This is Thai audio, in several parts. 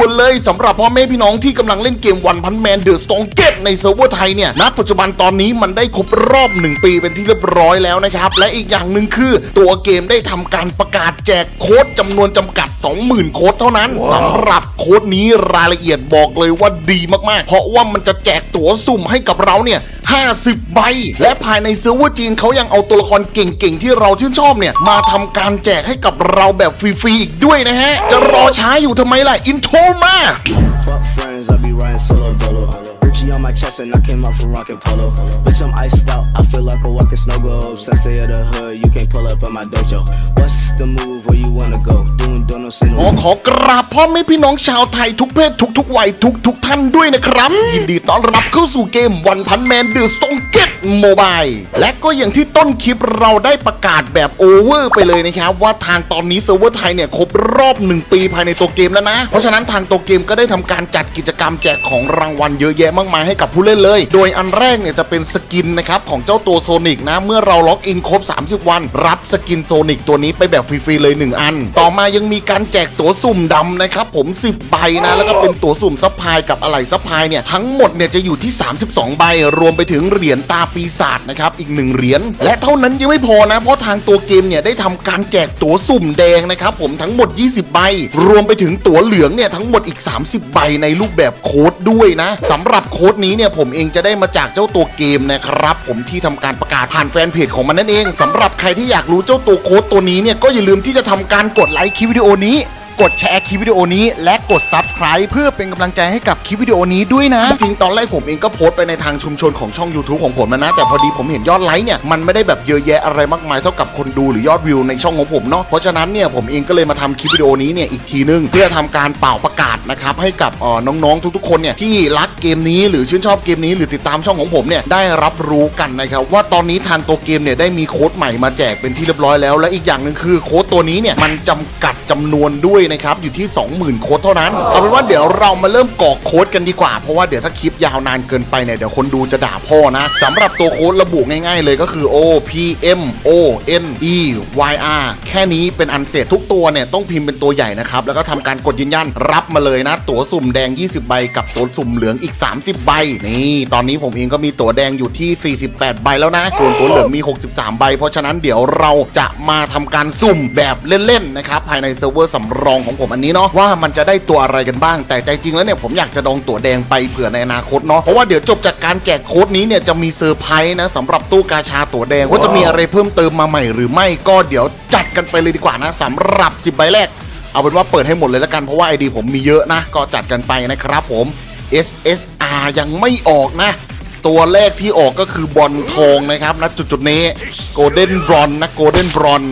ด่วนเลยสำหรับพ่อแม่พี่น้องที่กำลังเล่นเกมวันพันแมนเดอะสตองเกตในเซิร์ฟเวอร์ไทยเนี่ยณปัจจุบันตอนนี้มันได้ครบรอบ 1 ปีเป็นที่เรียบร้อยแล้วนะครับ และอีกอย่างหนึ่งคือตัวเกมได้ทำการประกาศแจกโค้ดจำนวนจำกัด 20,000 โค้ดเท่านั้นสำหรับโค้ดนี้รายละเอียดบอกเลยว่าดีมากๆ เพราะว่ามันจะแจกตั๋วสุ่มให้กับเราเนี่ย 50 ใบ และภายในเซิร์ฟเวอร์จีนเขายังเอาตัวละครเก่งๆ ที่เราชื่นชอบเนี่ย มาทำการแจกให้กับเราแบบฟรีๆอีกด้วยนะฮะ จะรอช้าอยู่ทำไมล่ะ อินโทรมา Fuck friends, I be riding solo dolo. Richie on my chest and I came out from rockin' polo. Bitch, I'm iced out, I feel like a walking snow globe. Sensei of the hood, you can't pull up at my dojo. What's the move where you wanna go? Doing donuts in ขอ the ขอกราบพ่อแม่พี่น้องชาวไทยทุกเพศทุกทุกวัยทุกทุกท่านด้วยนะครับ ยินดีต้อนรับเข้าสู่เกมวันพันแมนเดอะสตองเก็ตโมบายและก็อย่างที่ต้นคลิปเราได้ประกาศแบบโอเวอร์ไปเลยนะครับ ว่าทางตอนนี้เซิร์ฟเวอร์ไทยเนี่ยครบรอบ 1 ปีภายในตัวเกมแล้วนะ เพราะฉะนั้นทางตัวเกมก็ได้ทำการจัดกิจกรรมแจกของรางวัลเยอะแยะมากมายให้กับผู้เล่นเลย โดยอันแรกเนี่ยจะเป็นสกินนะครับ ของเจ้าตัวโซนิกนะ เมื่อเราล็อกอินครบ 30 วัน รับสกินโซนิกตัวนี้ไปแบบฟรีๆเลย 1 อัน ต่อมายังมีการแจกตั๋วสุ่มดำนะครับผม 10 ใบนะ แล้วก็เป็นตั๋วสุ่มซัพพลายกับอะไหล่ซัพพลายเนี่ย ทั้งหมดเนี่ยจะอยู่ที่ 32 ใบ รวมไปถึงเหรียญตาปีศาจนะครับอีก1เหรียญและเท่านั้นยังไม่พอนะ เพราะทางตัวเกมเนี่ยได้ทำการแจกตั๋วสุ่มแดงนะครับผมทั้งหมด 20 ใบ รวมไปถึงตั๋วเหลืองเนี่ยทั้งหมดอีก 30 ใบในรูปแบบโค้ดด้วยนะสำหรับโค้ดนี้เนี่ยผมเองจะได้มาจากเจ้าตัวเกมนะครับผมที่ทำการประกาศผ่านแฟนเพจของมันนั่นเองสำหรับใครที่อยากรู้เจ้าตัวโค้ดตัวนี้เนี่ยก็อย่าลืมที่จะทำการกดไลค์คลิปวิดีโอนี้ กดแชร์คลิปวิดีโอนี้ และกด Subscribe เพื่อเป็นกำลังใจให้กับคลิปวิดีโอนี้ด้วยนะ จริงๆตอนแรกผมเองก็โพสต์ไปในทางชุมชนของช่อง YouTube ของผมนะ แต่พอดีผมเห็นยอดไลค์เนี่ยมันไม่ได้แบบเยอะแยะอะไรมากมายเท่ากับคนดูหรือยอดวิวในช่องของผมเนาะเพราะฉะนั้นเนี่ยผมเองก็เลยมาทำคลิปวิดีโอนี้เนี่ยอีกทีนึงเพื่อทำการเป่าประกาศนะครับให้กับเอ่อน้องๆทุกๆคนเนี่ยที่รักเกมนี้หรือชื่นชอบเกมนี้หรือติดตามช่องของผมเนี่ยได้รับรู้กันนะครับว่าตอนนี้ทางตัวเกมเนี่ยได้มีโค้ดใหม่มาแจกเป็นที่เรียบร้อยแล้วและอีกอย่างหนึ่งคือโค้ดตัวนี้เนี่ยมันจำกัดจำนวนด้วยนะครับอยู่ที่ 20,000 โค้ดเท่านั้นเอาเป็นว่าเดี๋ยวเรามาเริ่มกรอกโค้ดกันดีกว่า เพราะว่าเดี๋ยวถ้าคลิปยาวนานเกินไปเนี่ยเดี๋ยวคนดูจะด่าพ่อนะสำหรับตัวโค้ดระบุง่ายๆเลยก็คือ O P M O N E Y R แค่นี้เป็นอันเสร็จทุกตัวเนี่ยต้องพิมพ์เป็นตัวใหญ่นะครับแล้วก็ทำการกดยืนยันรับมาเลยนะ ตั๋วสุ่มแดง 20 ใบกับตั๋วสุ่มเหลืองอีก 30 ใบ นี่ตอนนี้ผมเองก็มีตั๋วแดงอยู่ที่ 48 ใบแล้วนะ ส่วนตั๋วเหลืองมี 63 ใบ เพราะฉะนั้นเดี๋ยวเราจะมาทำการสุ่มแบบเล่นๆนะครับภายในเซิร์ฟเวอร์สำรองของผมอันนี้เนาะว่ามันจะได้ตัวอะไรกันบ้าง แต่ใจจริงแล้วเนี่ยผมอยากจะดองตัวแดงไปเผื่อในอนาคตเนาะเพราะว่าเดี๋ยวจบจากการแจกโค้ดนี้เนี่ยจะมีเซอร์ไพรส์นะสำหรับตู้กาชาตัวแดงว่าจะมีอะไรเพิ่มเติมมาใหม่หรือไม่ก็เดี๋ยวจัดกันไปเลยดีกว่านะสำหรับ 10ใบแรกเอาเป็นว่าเปิดให้หมดเลยแล้วกันเพราะว่าไอดีผมมีเยอะนะ ก็จัดกันไปนะครับผม SSR ยังไม่ออกนะ ตัวแรกที่ออกก็คือบอลทองนะครับนะจุดๆนี้โกลเด้นบรอนนะโกลเด้นบรอน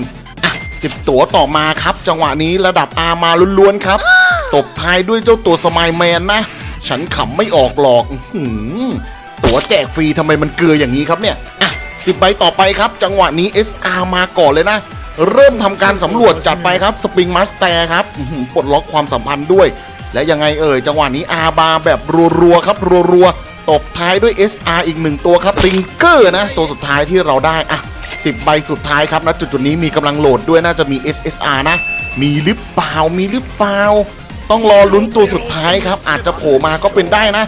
สิบตัวต่อมาครับ จังหวะนี้ระดับ R มาล้วนๆครับ ตบท้ายด้วยเจ้าตัวสมายแมนนะ ฉันขำไม่ออกหรอกหือตัวแจกฟรีทำไมมันเกลืออย่างนี้ครับเนี่ย อะสิบใบต่อไปครับ จังหวะนี้ SR มาก่อนเลยนะ เริ่มทำการสำรวจจัดไปครับสปริงมาสเตอร์ครับหือปลดล็อกความสัมพันธ์ด้วย และยังไงเอ่ย จังหวะนี้อาบาแบบรัวๆครับรัวๆตบท้ายด้วย SR อีกหนึ่งตัวครับลิงเกอร์นะ ตัวสุดท้ายที่เราได้อะ 10 ใบสุดท้ายครับนะจุดๆนี้มีกำลังโหลดด้วยน่าจะมี SSR นะ มีหรือเปล่ามีหรือเปล่า ต้องรอลุ้นตัวสุดท้ายครับ อาจจะโผล่มาก็เป็นได้นะ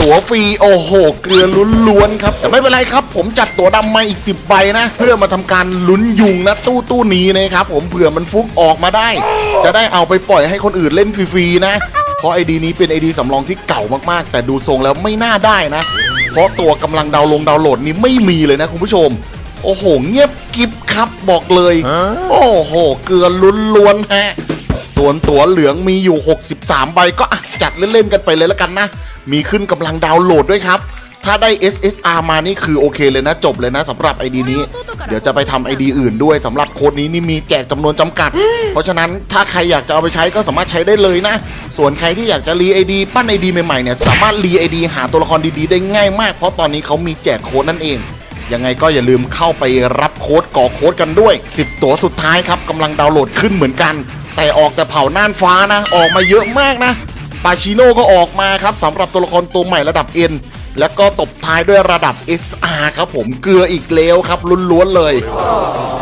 ตั๋วฟรีโอ้โห เกลือล้วนครับ แต่ไม่เป็นไรครับ ผมจัดตั๋วดำมาอีก 10 ใบนะ เพื่อมาทำการลุ้นยุงนะตู้ตู้นี้นะครับผมเผื่อมันฟุกออกมาได้ จะได้เอาไปปล่อยให้คนอื่นเล่นฟรีๆนะเพราะไอดีนี้เป็นไอดีสำรองที่เก่ามากๆ แต่ดูทรงแล้วไม่น่าได้นะ เพราะตัวกำลังดาวลงดาวโหลดนี้ไม่มีเลยนะคุณผู้ชม โอ้โห เงียบกิบครับบอกเลย โอ้โห เกลือล้วนๆฮะ ส่วนตั๋วเหลืองมีอยู่ 63 ใบก็อะจัดเล่นๆกันไปเลยแล้วกันนะ มีขึ้นกำลังดาวน์โหลดด้วยครับ ถ้าได้ SSR มานี่คือโอเคเลยนะจบเลยนะสำหรับ ID นี้ เดี๋ยวจะไปทำ ID อื่นด้วยสำหรับโค้ดนี้นี่มีแจกจำนวนจำกัด เพราะฉะนั้นถ้าใครอยากจะเอาไปใช้ก็สามารถใช้ได้เลยนะ ส่วนใครที่อยากจะรี ID ปั้น ID ใหม่ๆเนี่ยสามารถรี ID หาตัวละครดีๆได้ง่ายมาก เพราะตอนนี้เขามีแจกโค้ดนั่นเอง ยังไงก็อย่าลืมเข้าไปรับโค้ดก่อโค้ดกันด้วย 10 ตัวสุดท้ายครับกำลังดาวน์โหลดขึ้นเหมือนกัน แต่ออกแต่เผาน่านฟ้านะ ออกมาเยอะมากนะปาชิโน่ก็ออกมาครับสำหรับตัวละครตัวใหม่ระดับเอ็นแล้วก็ตบท้ายด้วยระดับ XR ครับผมเกลืออีกแล้วครับล้วนๆเลย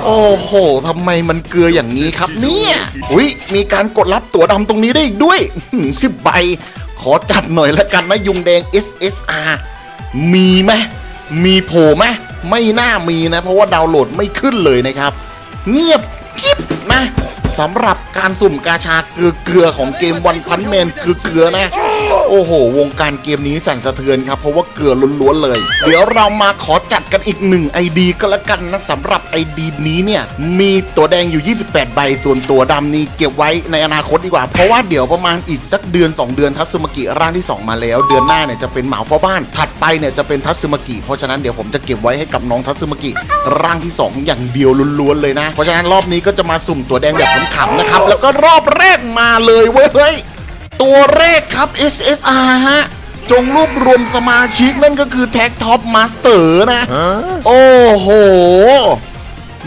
โอ้โหทำไมมันเกลืออย่างนี้ครับเนี่ยอุ้ยมีการกดรับตั๋วดำตรงนี้ได้อีกด้วยสิบใบ ขอจัดหน่อยละกันนะยุงแดง SSR มีไหมมีโผล่ไหม ไม่น่ามีนะ เพราะว่าดาวน์โหลดไม่ขึ้นเลยนะครับ เงียบกิ๊บนะ สำหรับการสุ่มกาชาเกลือเกือของเกมวันพันแมนเกลือเกลือนะโอ้โห วงการเกมนี้สั่นสะเทือนครับ เพราะว่าเกลือล้วนๆเลย เดี๋ยวเรามาขอจัดกันอีกหนึ่ง ID ก็แล้วกันนะสำหรับ ID นี้เนี่ย มีตัวแดงอยู่ 28 ใบ ส่วนตัวดำนี่เก็บไว้ในอนาคตดีกว่า เพราะว่าเดี๋ยวประมาณอีกสักเดือน 2 เดือนทัตสึมากิร่างที่ 2 มาแล้ว เดือนหน้าเนี่ยจะเป็นหมาเฝ้าบ้านถัดไปเนี่ยจะเป็นทัตสึมากิ เพราะฉะนั้นเดี๋ยวผมจะเก็บไว้ให้กับน้องทัตสึมากิร่างที่ 2 อย่างเดียวล้วนๆเลยนะ เพราะฉะนั้นรอบนี้ก็จะมาสุ่มตัวแดงแบบขำๆนะครับ แล้วก็รอบแรกมาเลยเว้ยเฮ้ยตัวแรกครับ SSR ฮะ จงรวบรวมสมาชิกนั่นก็คือแท็กท็อปมาสเตอร์นะ โอ้โห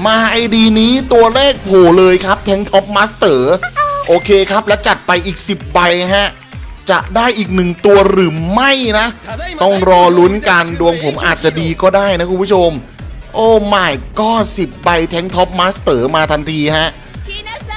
มาไอดีนี้ตัวแรกโผล่เลยครับแทงท็อปมาสเตอร์โอเคครับ แล้วจัดไปอีก 10 ใบฮะ จะได้อีกหนึ่งตัวหรือไม่นะ ต้องรอลุ้นกันดวงผมอาจจะดีก็ได้นะคุณผู้ชม โอ้ไม่ก็10ใบแทงท็อปมาสเตอร์มาทันทีฮะ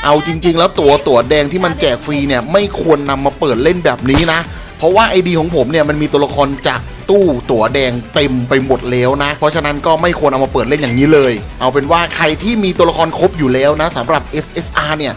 เอาจริง ๆ แล้วตัวตั๋วแดงที่มันแจกฟรีเนี่ยไม่ควรนำมาเปิดเล่นแบบนี้นะ เพราะว่าไอดีของผมเนี่ยมันมีตัวละครจาก ตู้ตั๋วแดงเต็มไปหมดแล้วนะ เพราะฉะนั้นก็ไม่ควรเอามาเปิดเล่นอย่างนี้เลย เอาเป็นว่าใครที่มีตัวละครครบอยู่แล้วนะสำหรับ SSR เนี่ย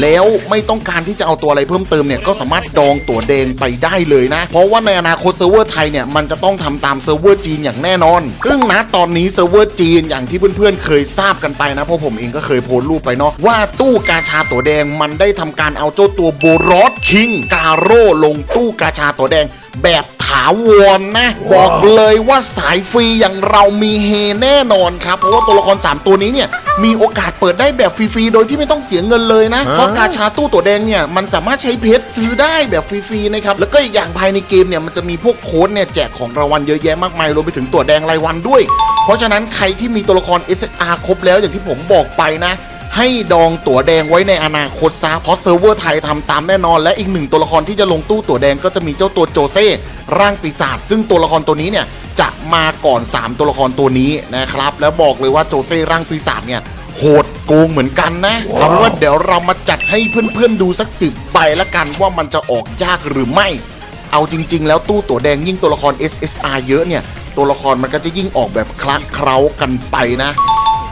แล้วไม่ต้องการที่จะเอาตัวอะไรเพิ่มเติมเนี่ยก็สามารถดองตั๋วแดงไปได้เลยนะ เพราะว่าในอนาคตเซิร์ฟเวอร์ไทยเนี่ยมันจะต้องทำตามเซิร์ฟเวอร์จีนอย่างแน่นอน ซึ่งนะตอนนี้เซิร์ฟเวอร์จีนอย่างที่เพื่อนๆเคยทราบกันไปนะเพราะผมเองก็เคยโพสต์รูปไปเนาะว่าตู้กาชาตั๋วแดงมันได้ทำการเอาเจ้าตัวโบรอสคิง กาโร่ลงตู้กาชาตั๋วแดง แบบถาวรนะ บอกเลยว่าสายฟรีอย่างเรามีเฮแน่นอนครับ เพราะว่าตัวละคร 3 ตัวนี้เนี่ย มีโอกาสเปิดได้แบบฟรีๆ โดยที่ไม่ต้องเสียเงินเลยนะ เพราะกาชาตู้ตัวแดงเนี่ย มันสามารถใช้เพชรซื้อได้แบบฟรีๆ นะครับ แล้วก็อีกอย่างภายในเกมเนี่ย มันจะมีพวกโค้ดเนี่ย แจกของรางวัลเยอะแยะมากมายรวมไปถึงตัวแดงรายวันด้วย เพราะฉะนั้นใครที่มีตัวละคร SR ครบแล้วอย่างที่ผมบอกไปนะ ให้ดองตั๋วแดงไว้ในอนาคตซะเพราะเซิร์ฟเวอร์ไทยทำตามแน่นอน และอีกหนึ่งตัวละครที่จะลงตู้ตั๋วแดงก็จะมีเจ้าตัวโจเซ่ร่างปีศาจซึ่งตัวละครตัวนี้เนี่ยจะมาก่อน 3 ตัวละครตัวนี้นะครับ แล้วบอกเลยว่าโจเซ่ร่างปีศาจเนี่ยโหดโกงเหมือนกันนะเอาเป็นว่าเดี๋ยวเรามาจัดให้เพื่อนๆดูสักสิบใบละกันว่ามันจะออกยากหรือไม่ เอาจริง ๆ แล้วตู้ตั๋วแดงยิ่งตัวละคร SSR เยอะเนี่ยตัวละครมันก็จะยิ่งออกแบบคลักเคล้ากันไปนะ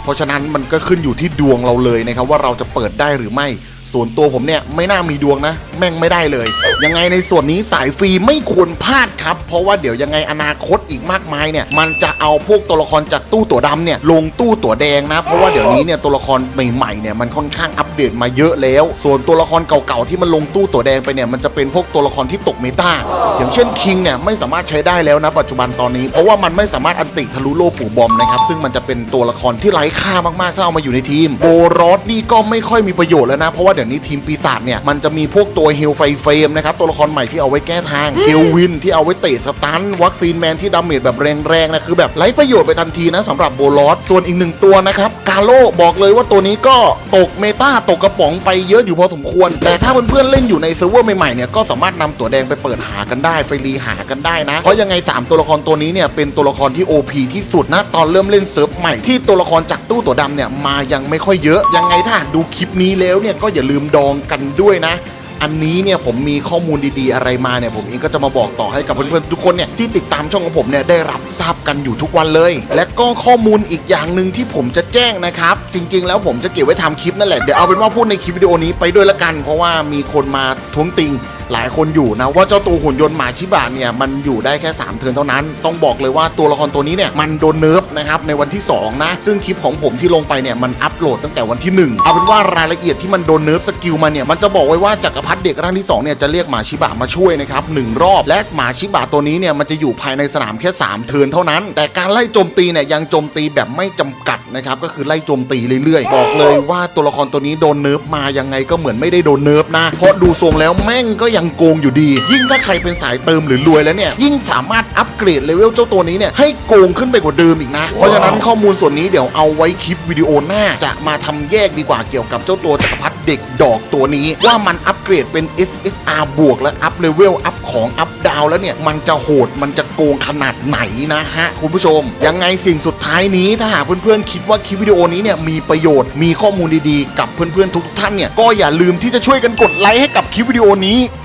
เพราะฉะนั้นมันก็ขึ้นอยู่ที่ดวงเราเลยนะครับว่าเราจะเปิดได้หรือไม่ ส่วนตัวผมเนี่ยไม่น่ามีดวงนะ แม่งไม่ได้เลย ยังไงในส่วนนี้สายฟรีไม่ควรพลาดครับ เพราะว่าเดี๋ยวยังไงอนาคตอีกมากมายเนี่ย มันจะเอาพวกตัวละครจากตู้ตั๋วดำเนี่ยลงตู้ตั๋วแดงนะ เพราะว่าเดี๋ยวนี้เนี่ยตัวละครใหม่ๆเนี่ยมันค่อนข้างอัปเดตมาเยอะแล้ว ส่วนตัวละครเก่าๆที่มันลงตู้ตั๋วแดงไปเนี่ยมันจะเป็นพวกตัวละครที่ตกเมตาอย่างเช่นคิงเนี่ยไม่สามารถใช้ได้แล้วนะปัจจุบันตอนนี้ เพราะว่ามันไม่สามารถอันติทะลุโลปู่บอมนะครับซึ่งมันจะเป็นตัวละครที่ไร้ค่ามากๆถ้าเอามาอยู่ในทีมโบรอสนี่ก็ไม่ค่อยมีประโยชน์แล้วนะเพราะว่าเดี๋ยวนี้ทีมปีศาจเนี่ยมันจะมีพวกตัวเฮลไฟเฟรมนะครับตัวละครใหม่ที่เอาไว้แก้ทางเกลวินที่เอาไว้เตะสตันวัคซีนแมนที่ดาเมจแบบแรงๆนะคือแบบไร้ประโยชน์ไปทันทีนะสำหรับโบรอสส่วนอีกหนึ่งตัวนะครับกาโลบอกเลยว่าตัวนี้ก็ตกเมตาตกกระป๋องไปเยอะอยู่พอสมควร แต่ถ้าเพื่อนๆเล่นอยู่ในเซิร์ฟเวอร์ใหม่ๆเนี่ยก็สามารถนำตัวแดงไปเปิดหากันได้ไปรีหากันได้นะ เพราะยังไง 3 ตัวละครตัวนี้เนี่ยเป็นตัวละครที่ OP ที่สุดนะตอนเริ่มเล่นเซิร์ฟใหม่ที่ตัวละครจากตู้ตัวดำเนี่ยมายังไม่ค่อยเยอะยังไงถ้าหากดูคลิปนี้แล้วเนี่ยก็อย่าลืมดองกันด้วยนะ อันนี้เนี่ยผมมีข้อมูลดีๆอะไรมาเนี่ยผมเองก็จะมาบอกต่อให้กับเพื่อนๆทุกคนเนี่ยที่ติดตามช่องของผมเนี่ยได้รับทราบกันอยู่ทุกวันเลย และก็ข้อมูลอีกอย่างหนึ่งที่ผมจะแจ้งนะครับ จริง ๆ แล้วผมจะเก็บไว้ทำคลิปนั่นแหละเดี๋ยวเอาเป็นว่าพูดในคลิปวิดีโอนี้ไปด้วยละกัน เพราะว่ามีคนมาท้วงติง หลายคนอยู่นะว่าเจ้าตัวหุ่นยนต์หมาชิบะเนี่ยมันอยู่ได้แค่ 3 เทิร์นเท่านั้น ต้องบอกเลยว่าตัวละครตัวนี้เนี่ยมันโดนเนิร์ฟนะครับในวันที่ 2 นะ ซึ่งคลิปของผมที่ลงไปเนี่ยมันอัปโหลดตั้งแต่วันที่ 1 เอาเป็นว่ารายละเอียดที่มันโดนเนิร์ฟสกิลมาเนี่ยมันจะบอกไว้ว่าจักรพรรดิเด็กร่างที่2เนี่ยจะเรียกหมาชิบะมาช่วยนะครับหนึ่งรอบและหมาชิบะตัวนี้เนี่ยมันจะอยู่ภายในสนามแค่ 3 เทิร์นเท่านั้น แต่การไล่โจมตีเนี่ยยังโจมตีแบบไม่จำกัดนะครับก็คือไล่โจมตีเรื่อยๆ บอกเลยว่าตัวละครตัวนี้โดนเนิร์ฟมายังไงก็เหมือนไม่ได้โดนเนิร์ฟนะเพราะดูทรงแล้วแม่งก็ยังโกงอยู่ดี ยิ่งถ้าใครเป็นสายเติมหรือรวยแล้วเนี่ย ยิ่งสามารถอัปเกรดเลเวลเจ้าตัวนี้เนี่ยให้โกงขึ้นไปกว่าเดิมอีกนะ เพราะฉะนั้นข้อมูลส่วนนี้เดี๋ยวเอาไว้คลิปวิดีโอหน้า จะมาทำแยกดีกว่าเกี่ยวกับเจ้าตัวจักรพรรดิเด็กดอกตัวนี้ ว่ามันอัปเกรดเป็น SSR บวกและอัพเลเวลอัพของอัพดาวแล้วเนี่ยมันจะโหดมันจะโกงขนาดไหนนะฮะคุณผู้ชม ยังไงสิ่งสุดท้ายนี้ถ้าหากเพื่อนๆคิดว่าคลิปวิดีโอนี้เนี่ยมีประโยชน์มีข้อมูลดีๆ กับเพื่อนๆทุกท่านเนี่ยก็อย่าลืมที่จะช่วยกันกดไลค์ให้กับคลิปวิดีโอนี้